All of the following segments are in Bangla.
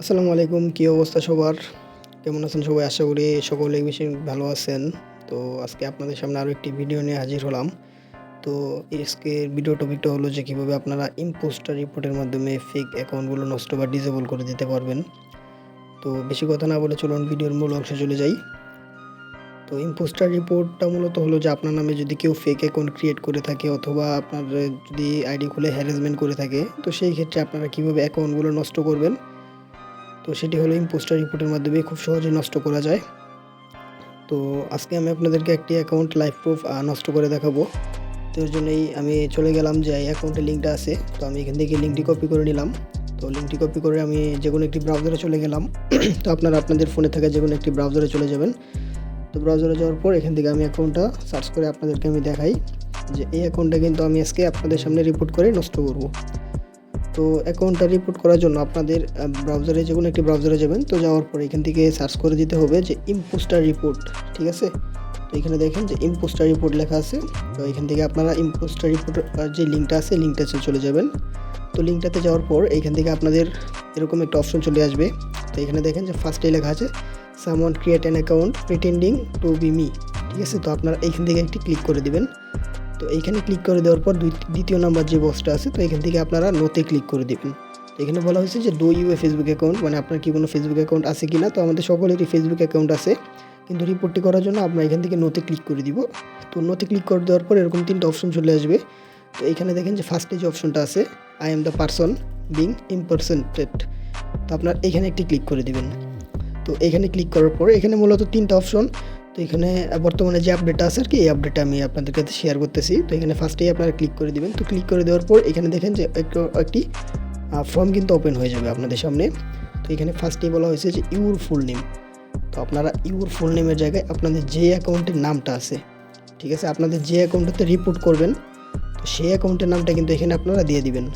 আসসালামু আলাইকুম, কী অবস্থা সবার? কেমন আছেন সবাই? আশা করি সকলেই বেশি ভালো আছেন। তো আজকে আপনাদের সামনে আরও একটি ভিডিও নিয়ে হাজির হলাম। তো আজকে ভিডিও টপিকটা হলো যে কীভাবে আপনারা ইম্পোস্টার রিপোর্টের মাধ্যমে ফেক অ্যাকাউন্টগুলো নষ্ট বা ডিসেবল করে দিতে পারবেন। তো বেশি কথা না বলে চলুন ভিডিওর মূল অংশে চলে যাই। তো ইম্পোস্টার রিপোর্টটা মূলত হলো যে আপনার নামে যদি কেউ ফেক অ্যাকাউন্ট ক্রিয়েট করে থাকে অথবা আপনার যদি আইডি খুলে হ্যারাসমেন্ট করে থাকে, তো সেই ক্ষেত্রে আপনারা কীভাবে অ্যাকাউন্টগুলো নষ্ট করবেন? তো সেটি হলো ইম্পোস্টার রিপোর্টের মাধ্যমে খুব সহজে নষ্ট করা যায়। তো আজকে আমি আপনাদেরকে একটি অ্যাকাউন্ট লাইভ প্রুফ নষ্ট করে দেখাবো। তো এর জন্যই আমি চলে গেলাম যে এই অ্যাকাউন্টের লিঙ্কটা আছে। তো আমি এখান থেকে লিঙ্কটি কপি করে নিলাম। তো লিঙ্কটি কপি করে আমি যে কোনো একটি ব্রাউজারে চলে গেলাম। তো আপনারা আপনাদের ফোনে থাকা যে কোনো একটি ব্রাউজারে চলে যাবেন। তো ব্রাউজারে যাওয়ার পর এখান থেকে আমি অ্যাকাউন্টটা সার্চ করে আপনাদেরকে আমি দেখাই যে এই অ্যাকাউন্টটা কিন্তু আমি আজকে আপনাদের সামনে রিপোর্ট করে নষ্ট করব। তো অ্যাকাউন্টটা রিপোর্ট করার জন্য আপনাদের ব্রাউজারে যে কোনো একটি ব্রাউজারে যাবেন, তো যাওয়ার পর এখান থেকে সার্চ করে দিতে হবে যে ইম্পোস্টার রিপোর্ট ঠিক আছে? তো এখানে দেখেন যে ইম্পোস্টার রিপোর্ট লেখা আছে, তো এখান থেকে আপনারা ইম্পোস্টার রিপোর্ট যে লিঙ্কটা আছে লিঙ্কটাতে চলে যাবেন। তো লিঙ্কটাতে যাওয়ার পর এখান থেকে আপনাদের এরকম একটা অপশন চলে আসবে। তো এখানে দেখেন যে ফার্স্টে লেখা আছে someone create an account pretending to be me ঠিক আছে? তো আপনারা এইখান থেকে একটি ক্লিক করে দিবেন। তো এইখানে ক্লিক করে দেওয়ার পর দুই, দ্বিতীয় নাম্বার যে বক্সটা আছে, তো এখান থেকে আপনারা নোতে ক্লিক করে দেবেন। এখানে বলা হয়েছে যে do you a Facebook account মানে আপনার কি কোনো ফেসবুক অ্যাকাউন্ট আছে কি না তো আমাদের সকলেরই ফেসবুক অ্যাকাউন্ট আছে। কিন্তু রিপোর্টটি করার জন্য আমরা এখান থেকে নোতে ক্লিক করে দিব। তো নোতে ক্লিক করে দেওয়ার পর এরকম তিনটা অপশন চলে আসবে। তো এখানে দেখেন যে ফার্স্টে যে অপশনটা আছে I am the person being impersonated তো আপনার এখানে একটি ক্লিক করে দিবেন। তো এখানে ক্লিক করার পর এখানে মূলত তিনটা অপশন তো এখানে বর্তমানে যে আপডেটটা আছে আর কি, এই আপডেটটা আমি আপনাদের কাছে শেয়ার করতেছি। তো এখানে ফার্স্টেই আপনারা ক্লিক করে দিবেন। তো ক্লিক করে দেওয়ার পর এখানে দেখেন যে একটু একটি ফর্ম কিন্তু ওপেন হয়ে যাবে আপনাদের সামনে। তো এখানে ফার্স্টেই বলা হয়েছে যে ইউর ফুল নেম তো আপনারা ইউর ফুল নেমের জায়গায় আপনাদের যে অ্যাকাউন্টের নামটা আছে, ঠিক আছে? আপনাদের যে অ্যাকাউন্টটাতে রিপোর্ট করবেন, তো সেই অ্যাকাউন্টের নামটা কিন্তু এখানে আপনারা দিয়ে দিবেন।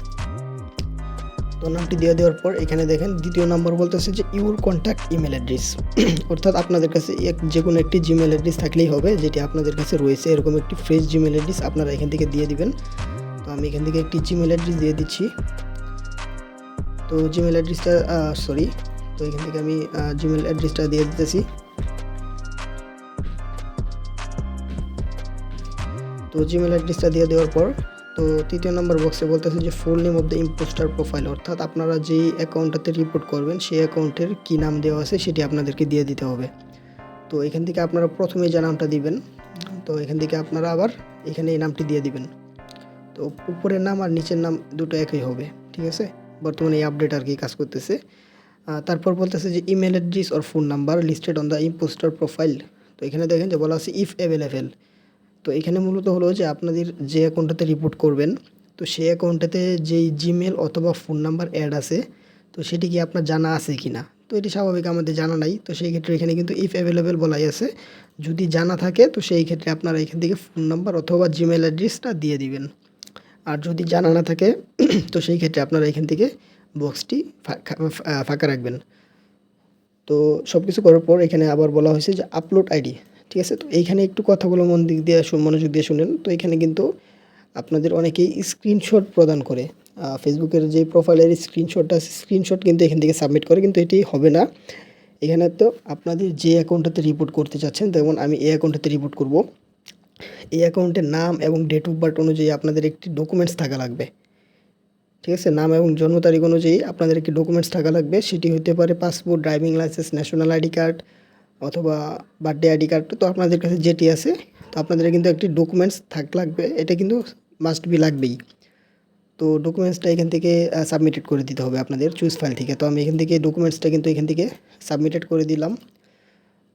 তো নামটি দিয়ে দেওয়ার পর এখানে দেখেন দ্বিতীয় নম্বর বলতেছে যে ইউর কন্ট্যাক্ট ইমেল অ্যাড্রেস। অর্থাৎ আপনাদের কাছে এক যে কোনো একটি জিমেল অ্যাড্রেস থাকলেই হবে, যেটি আপনাদের কাছে রয়েছে। এরকম একটি ফ্রেশ জিমেল অ্যাড্রেস আপনারা এখান থেকে দিয়ে দিবেন। তো আমি এখান থেকে একটি জিমেল অ্যাড্রেস দিয়ে দিচ্ছি। তো জিমেল অ্যাড্রেসটা সরি তো এখান থেকে আমি জিমেল অ্যাড্রেসটা দিয়ে দিতেছি। তো জিমেল অ্যাড্রেসটা দিয়ে দেওয়ার পর তো তৃতীয় নম্বর বক্সে বলতেছে যে full name of the impostor profile অর্থাৎ আপনারা যেই অ্যাকাউন্টটাতে রিপোর্ট করবেন, সেই অ্যাকাউন্টের কী নাম দেওয়া আছে সেটি আপনাদেরকে দিয়ে দিতে হবে। তো এখান থেকে আপনারা প্রথমে যে নামটা দিবেন, তো এখান থেকে আপনারা আবার এখানে এই নামটি দিয়ে দিবেন। তো উপরের নাম আর নিচের নাম দুটো একই হবে, ঠিক আছে? বর্তমানে এই আপডেট আর কি কাজ করতেছে। তারপর বলতেছে যে email address or phone number listed on the impostor profile তো এখানে দেখেন যে বলা আছে ইফ অ্যাভেলেবেল তো এখানে মূলত হলো যে আপনাদের যে অ্যাকাউন্টটাতে রিপোর্ট করবেন, তো সেই অ্যাকাউন্টটাতে যেই জিমেল অথবা ফোন নাম্বার অ্যাড আছে, তো সেটি কি আপনার জানা আছে কি না তো এটি স্বাভাবিক আমাদের জানা নাই, তো সেই ক্ষেত্রে এখানে কিন্তু ইফ অ্যাভেলেবেল বলাই আছে। যদি জানা থাকে, তো সেই ক্ষেত্রে আপনারা এখান থেকে ফোন নাম্বার অথবা জিমেল অ্যাড্রেসটা দিয়ে দিবেন। আর যদি জানা না থাকে, তো সেই ক্ষেত্রে আপনারা এখান থেকে বক্সটি ফাঁকা রাখবেন। তো সব কিছু করার পর এখানে আবার বলা হয়েছে যে আপলোড আইডি ঠিক আছে? তো এইখানে একটু কথাগুলো মন দিক দিয়ে মনোযোগ দিয়ে শুনেন। তো এখানে কিন্তু আপনাদের অনেকেই স্ক্রিনশট প্রদান করে। ফেসবুকের যে প্রোফাইলের স্ক্রিনশটটা আছে স্ক্রিনশট কিন্তু এখান থেকে সাবমিট করে, কিন্তু এটি হবে না। এখানে তো আপনাদের যে অ্যাকাউন্টটাতে রিপোর্ট করতে চাচ্ছেন যেমন আমি এই অ্যাকাউন্টটাতে রিপোর্ট করব। এই অ্যাকাউন্টের নাম এবং ডেট অফ বার্থ অনুযায়ী আপনাদের একটি ডকুমেন্টস থাকা লাগবে। ঠিক আছে? নাম এবং জন্ম তারিখ অনুযায়ী আপনাদের একটি ডকুমেন্টস থাকা লাগবে। সেটি হতে পারে passport driving licence national ID card অথবা বার্থডে আইডি কার্ড তো আপনাদের কাছে যেটি আছে, তো আপনাদের কিন্তু একটি ডকুমেন্টস থাক, লাগবে। এটা কিন্তু মাস্ট বি লাগবেই। তো ডকুমেন্টসটা এখান থেকে সাবমিটেড করে দিতে হবে আপনাদের চুজ ফাইল থেকে। তো আমি এখান থেকে ডকুমেন্টসটা কিন্তু এখান থেকে সাবমিটেড করে দিলাম।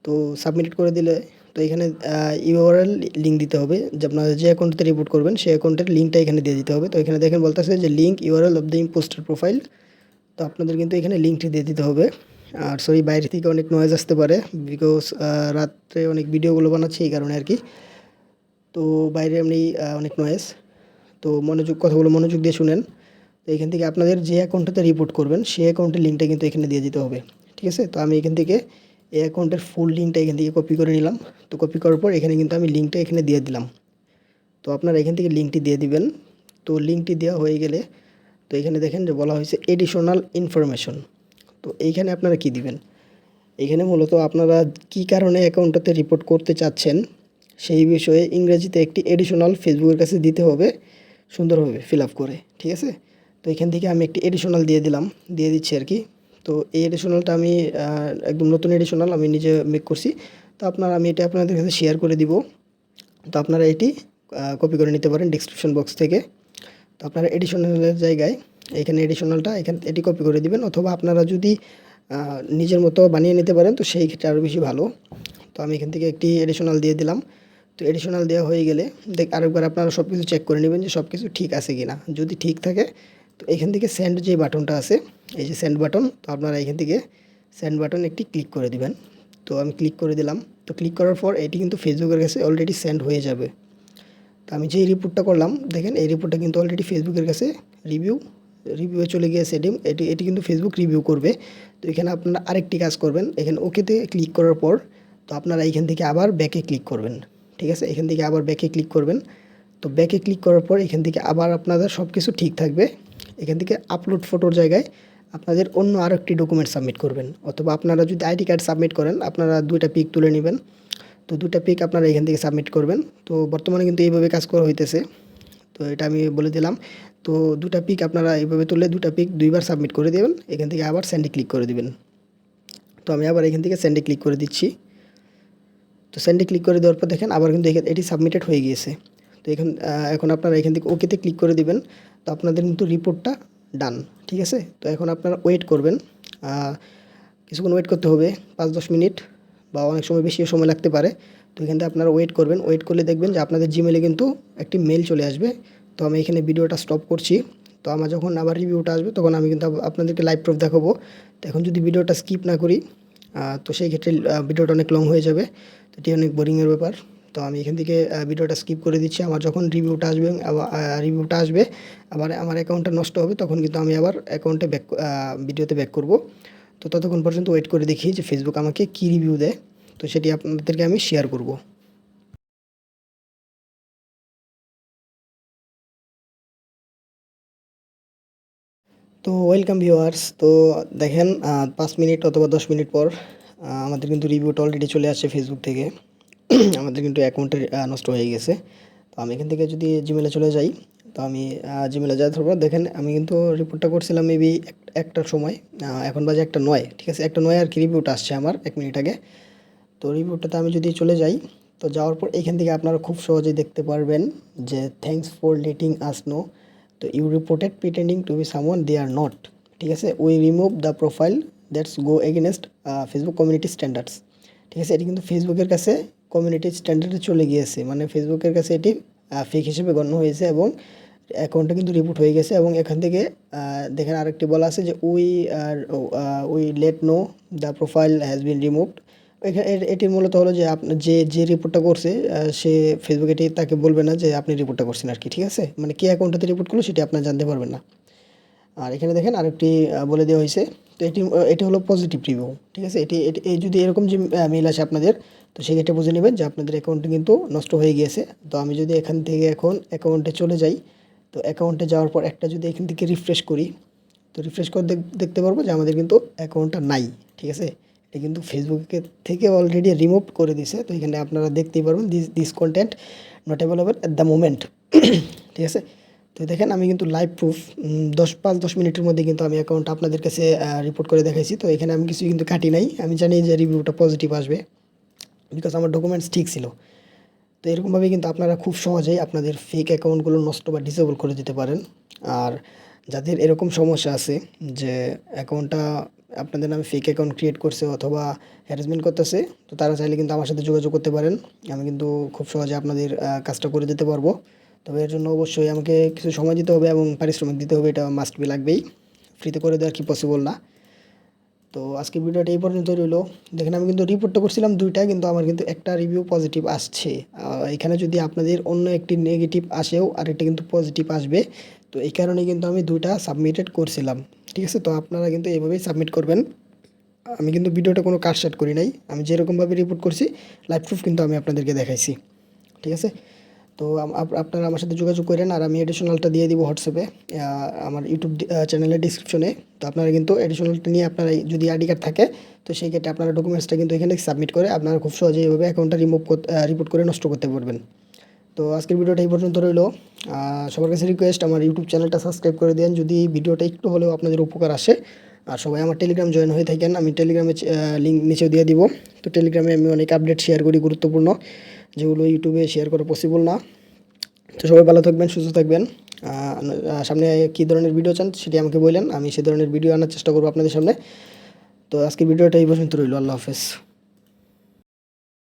তো সাবমিটেড করে দিলে, তো এখানে ইউআরএল লিঙ্ক দিতে হবে। যে আপনারা যে অ্যাকাউন্টতে রিপোর্ট করবেন, সেই অ্যাকাউন্টের লিঙ্কটা এখানে দিয়ে দিতে হবে। তো এখানে দেখেন বলতে বলতেছে যে link URL of the impostor profile তো আপনাদের কিন্তু এখানে লিঙ্কটি দিয়ে দিতে হবে। আর সরি বাইরে থেকে অনেক নয়েজ আসতে পারে বিকজ রাত্রে অনেক ভিডিওগুলো বানাচ্ছি এই কারণে আর কি তো বাইরে এমনি অনেক নয়েজ তো মনোযোগ, কথাগুলো মনোযোগ দিয়ে শুনেন। তো এখান থেকে আপনাদের যে অ্যাকাউন্টটাতে রিপোর্ট করবেন, সেই অ্যাকাউন্টের লিঙ্কটা কিন্তু এখানে দিয়ে দিতে হবে। ঠিক আছে? তো আমি এখান থেকে এই অ্যাকাউন্টের ফুল লিঙ্কটা এখান থেকে কপি করে নিলাম। তো কপি করার পর এখানে কিন্তু আমি লিঙ্কটা এখানে দিয়ে দিলাম। তো আপনারা এখান থেকে লিঙ্কটি দিয়ে দিবেন। তো লিঙ্কটি দেওয়া হয়ে গেলে, তো এখানে দেখেন যে বলা হয়েছে এডিশনাল ইনফরমেশন তো এইখানে আপনারা কি দিবেন? এখানে মূলত আপনারা কি কারণে অ্যাকাউন্টটাতে রিপোর্ট করতে চাচ্ছেন সেই বিষয়ে ইংরেজিতে একটি এডিশনাল ফেসবুকের কাছে দিতে হবে, সুন্দরভাবে ফিল আপ করে, ঠিক আছে? তো এখান থেকে আমি একটি এডিশনাল দিয়ে দিলাম, দিয়ে দিচ্ছি আর কি। তো এই এডিশনালটা আমি একদম নতুন এডিশনাল আমি নিজে মেক করছি। তো আপনারা, আমি এটা আপনাদের কাছে শেয়ার করে দিব। তো আপনারা এটি কপি করে নিতে পারেন ডিসক্রিপশন বক্স থেকে। তো আপনারা এডিশনালের জায়গায় এখানে এডিশনালটা এখান এটি কপি করে দিবেন। অথবা আপনারা যদি নিজের মতো বানিয়ে নিতে পারেন, তো সেই ক্ষেত্রে আরও বেশি ভালো। তো আমি এখান থেকে একটি এডিশনাল দিয়ে দিলাম। তো এডিশনাল দেওয়া হয়ে গেলে, দেখ আরেকবার আপনারা সব কিছু চেক করে নেবেন যে সব কিছু ঠিক আছে কি না যদি ঠিক থাকে, তো এখান থেকে সেন্ড যে বাটনটা আছে, এই যে সেন্ড বাটন তো আপনারা এখান থেকে সেন্ড বাটন একটি ক্লিক করে দিবেন। তো আমি ক্লিক করে দিলাম। তো ক্লিক করার পর এটি কিন্তু ফেসবুকের কাছে অলরেডি সেন্ড হয়ে যাবে। তো আমি যে রিপোর্টটা করলাম, দেখেন এই রিপোর্টটা কিন্তু অলরেডি ফেসবুকের কাছে রিভিউ রিভিউয়ে চলে গিয়েছে এটি এটি এটি কিন্তু ফেসবুক রিভিউ করবে। তো এখানে আপনারা আরেকটি কাজ করবেন, এখানে ওকেতে ক্লিক করার পর, তো আপনারা এইখান থেকে আবার ব্যাকে ক্লিক করবেন। ঠিক আছে? এখান থেকে আবার ব্যাকে ক্লিক করবেন। তো ব্যাকে ক্লিক করার পর, এখান থেকে আবার আপনাদের সব কিছু ঠিক থাকবে। এখান থেকে আপলোড ফটোর জায়গায় আপনাদের অন্য আরও একটি ডকুমেন্ট সাবমিট করবেন। অথবা আপনারা যদি আইডি কার্ড সাবমিট করেন, আপনারা দুইটা পিক তুলে নেবেন। তো দুটা পিক আপনারা এখান থেকে সাবমিট করবেন। তো বর্তমানে কিন্তু এইভাবে কাজ করা হইতেছে। তো এটা আমি বলে দিলাম। তো দুটা পিক আপনারা এইভাবে তুলে দুটা পিক দুইবার সাবমিট করে দেবেন, এখান থেকে আবার স্যান্ডে ক্লিক করে দেবেন। তো আমি আবার এখান থেকে স্যান্ডে ক্লিক করে দিচ্ছি। তো স্যান্ডে ক্লিক করে দেওয়ার পর দেখেন আবার কিন্তু এখানে এটি সাবমিটেড হয়ে গিয়েছে। তো এখন এখন আপনারা এখান থেকে ওকেতে ক্লিক করে দিবেন। তো আপনাদের কিন্তু রিপোর্টটা ডান ঠিক আছে? তো এখন আপনারা ওয়েট করবেন। কিছুক্ষণ ওয়েট করতে হবে, পাঁচ দশ মিনিট বা অনেক সময় বেশিও সময় লাগতে পারে। তো এখান থেকে আপনারা ওয়েট করবেন। ওয়েট করলে দেখবেন যে আপনাদের জিমেলে কিন্তু একটি মেল চলে আসবে। তো আমি এখানে ভিডিওটা স্টপ করছি। তো আমার যখন আবার রিভিউটা আসবে, তখন আমি কিন্তু আপনাদেরকে লাইভ প্রুফ দেখাবো। তো এখন যদি ভিডিওটা স্কিপ না করি তো সেই ক্ষেত্রে ভিডিওটা অনেক লং হয়ে যাবে। তো এটি অনেক বোরিংয়ের ব্যাপার। তো আমি এখান থেকে ভিডিওটা স্কিপ করে দিচ্ছি। আমার যখন রিভিউটা আসবে রিভিউটা আসবে, আবার আমার অ্যাকাউন্টটা নষ্ট হবে, তখন কিন্তু আমি আবার অ্যাকাউন্টে ব্যাক ভিডিওতে ব্যাক করব। তো ততক্ষণ পর্যন্ত ওয়েট করে দেখি যে ফেসবুক আমাকে কী রিভিউ দেয়। তো সেটি আপনাদেরকে আমি শেয়ার করব। তো ওয়েলকাম ভিউয়ার্স তো দেখেন পাঁচ মিনিট অথবা দশ মিনিট পর আমাদের কিন্তু রিভিউটা অলরেডি চলে আসছে ফেসবুক থেকে। আমাদের কিন্তু অ্যাকাউন্টে নষ্ট হয়ে গেছে। তো আমি এখান থেকে যদি জিমেলে চলে যাই, তো আমি জিমেলে যাওয়ার পর দেখেন, আমি কিন্তু রিপোর্টটা করছিলাম মেবি একটার সময় এখন বাজে একটা নয়, ঠিক আছে? একটা নয় আর কি রিভিউটা আসছে আমার, এক মিনিট আগে। তো রিভিউটাতে আমি যদি চলে যাই, তো যাওয়ার পর এখান থেকে আপনারা খুব সহজেই দেখতে পারবেন যে thanks for letting us know তো you reported pretending to be someone they are not ঠিক আছে? We remove the profile that's go against Facebook community standards ঠিক আছে? এটি কিন্তু ফেসবুকের কাছে কমিউনিটি স্ট্যান্ডার্ডে চলে গিয়েছে মানে ফেসবুকের কাছে এটি ফেক হিসেবে গণ্য হয়েছে এবং অ্যাকাউন্টটা কিন্তু রিপোর্ট হয়ে গেছে এবং এখান থেকে দেখেন আরেকটি বলা আছে যে we are we let know the profile has been removed এটির মূলত হলো যে আপনার যে যে রিপোর্টটা করছে সে ফেসবুকে এটি তাকে বলবে না যে আপনি রিপোর্টটা করছেন আর কি, ঠিক আছে? মানে কে অ্যাকাউন্টটাতে রিপোর্ট করল সেটি আপনার জানতে পারবেন না। আর এখানে দেখেন আরেকটি বলে দেওয়া হয়েছে, তো এটি এটি হলো পজিটিভ রিভিউ ঠিক আছে? এটি এটি এই যদি এরকম যে মেল আসে আপনাদের, তো সেক্ষেত্রে বুঝে নেবেন যে আপনাদের অ্যাকাউন্টটি কিন্তু নষ্ট হয়ে গিয়েছে। তো আমি যদি এখান থেকে এখন অ্যাকাউন্টে চলে যাই, তো অ্যাকাউন্টে যাওয়ার পর একটা যদি এখান থেকে রিফ্রেশ করি, তো রিফ্রেশ করে দেখতে পারব যে আমাদের কিন্তু অ্যাকাউন্টটা নাই, ঠিক আছে? এটা কিন্তু ফেসবুকে থেকে অলরেডি রিমুভ করে দিছে তো এখানে আপনারা দেখতেই পারবেন this this content not available at the moment ঠিক আছে? তো দেখেন আমি কিন্তু লাইভ প্রুফ দশ, পাঁচ, দশ মিনিটের মধ্যে কিন্তু আমি অ্যাকাউন্ট আপনাদের কাছে রিপোর্ট করে দেখাইছি। তো এখানে আমি কিছু কিন্তু কাটি নাই। আমি জানি যে রিভিউটা পজিটিভ আসবে বিকজ আমার ডকুমেন্টস ঠিক ছিল। তো এরকমভাবে কিন্তু আপনারা খুব সহজেই আপনাদের ফেক অ্যাকাউন্টগুলো নষ্ট বা ডিসেবল করে দিতে পারেন। আর যাদের এরকম সমস্যা আছে যে অ্যাকাউন্টটা আপনাদের নামে ফেক অ্যাকাউন্ট ক্রিয়েট করছে অথবা হ্যারাসমেন্ট করতেছে, তো তারা চাইলে কিন্তু আমার সাথে যোগাযোগ করতে পারেন। আমি কিন্তু খুব সহজে আপনাদের কাজটা করে দিতে পারব। তবে এর জন্য অবশ্যই আমাকে কিছু সময় দিতে হবে এবং পারিশ্রমিক দিতে হবে, এটা মাস্ট বি লাগবেই। ফ্রিতে করে দেওয়া কি পসিবল না। তো আজকে ভিডিওটা এই পর্যন্ত রইল। দেখেন আমি কিন্তু রিপোর্টটা করছিলাম দুইটা, কিন্তু আমার কিন্তু একটা রিভিউ পজিটিভ আসছে। এখানে যদি আপনাদের অন্য একটি নেগেটিভ আসেও আর একটা কিন্তু পজিটিভ আসবে, তো এই কারণে কিন্তু আমি দুইটা সাবমিটেড করছিলাম। ঠিক আছে? তো আপনারা কিন্তু এইভাবেই সাবমিট করবেন। আমি কিন্তু ভিডিওটা কোনো কাটসাট করি নাই। আমি যেরকমভাবে রিপোর্ট করছি লাইভ প্রুফ কিন্তু আমি আপনাদেরকে দেখাইছি। ঠিক আছে? তো আপ- আপনারা আমার সাথে যোগাযোগ করেন আর আমি এডিশনালটা দিয়ে দিব হোয়াটসঅ্যাপে আমার ইউটিউব চ্যানেলের ডিসক্রিপশনে তো আপনারা কিন্তু এডিশনালটা নিয়ে আপনারা যদি আইডি কার্ড থাকে, তো সেই ক্ষেত্রে আপনারা ডকুমেন্টসটা কিন্তু এখানে সাবমিট করে আপনারা খুব সহজেই এভাবে অ্যাকাউন্টটা রিমুভ রিপোর্ট করে নষ্ট করতে পারবেন। তো আজকের ভিডিওটা এই পর্যন্ত রইল। সবার কাছে রিকোয়েস্ট আমার ইউটিউব চ্যানেলটা সাবস্ক্রাইব করে দেন। যদি ভিডিওটা একটু হলেও আপনাদের উপকার আসে, আর সবাই আমার টেলিগ্রাম জয়েন হয়ে থাকেন, আমি টেলিগ্রামে লিঙ্ক নিচেও দিয়ে দিব। তো টেলিগ্রামে আমি অনেক আপডেট শেয়ার করি, গুরুত্বপূর্ণ। যেগুলো ইউটিউবে শেয়ার করা পসিবল না। তো সবাই ভালো থাকবেন, সুস্থ থাকবেন। সামনে কী ধরনের ভিডিও চান সেটি আমাকে বললেন, আমি সে ধরনের ভিডিও আনার চেষ্টা করব আপনাদের সামনে। তো আজকের ভিডিওটা এই পর্যন্ত রইল, আল্লাহ হাফেজ।